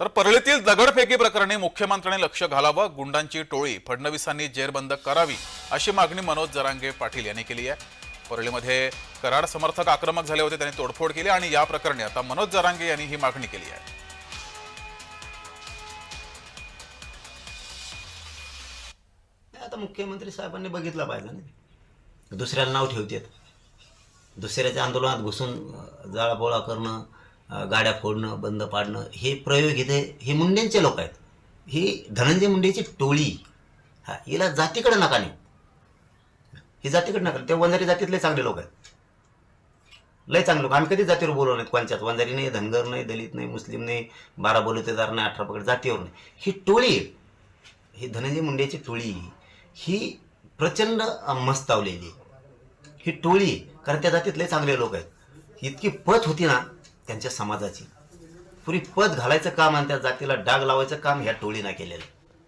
तर परळीतील दगडफेकी प्रकरणी मुख्यमंत्र्यांनी लक्ष घालावं गुंडांची टोळी फडणवीसांनी जेरबंद करावी अशी मागणी मनोज जरांगे पाटील यांनी केली आहे. परळीमध्ये कराड समर्थक आक्रमक झाले होते त्यांनी तोडफोड केली आणि या प्रकरणी आता मनोज जरांगे यांनी ही मागणी केली आहे. आता मुख्यमंत्री साहेबांनी बघितलं पाहिजे ना दुसऱ्याला नाव ठेवतात. दुसऱ्याच्या आंदोलनात घुसून जाळापोळा करणं गाड्या फोडणं बंद पाडणं हे प्रयोग इथे हे मुंडेंचे लोक आहेत. ही धनंजय मुंडेची टोळी. हा हिला जातीकडे नका नाही ही जातीकडे नका ते वंजारी जातीतले चांगले लोक आहेत. लय चांगले लोक. आम्ही कधी जातीवर बोलवलो नाहीत कोणच्याच वंजारी नाही धनगर नाही दलित नाही मुस्लिम नाही बारा बोलतेदार नाही अठरा पकड जातीवर नाही. ही टोळी ही धनंजय मुंडेची टोळी ही प्रचंड मस्तावलेली आहे. ही टोळी कारण त्या जातीतले चांगले लोक आहेत. इतकी पत होती ना त्यांच्या समाजाची. पुरी पद घालायचं काम आणि त्या जातीला डाग लावायचं काम ह्या टोळीनं केलेलं.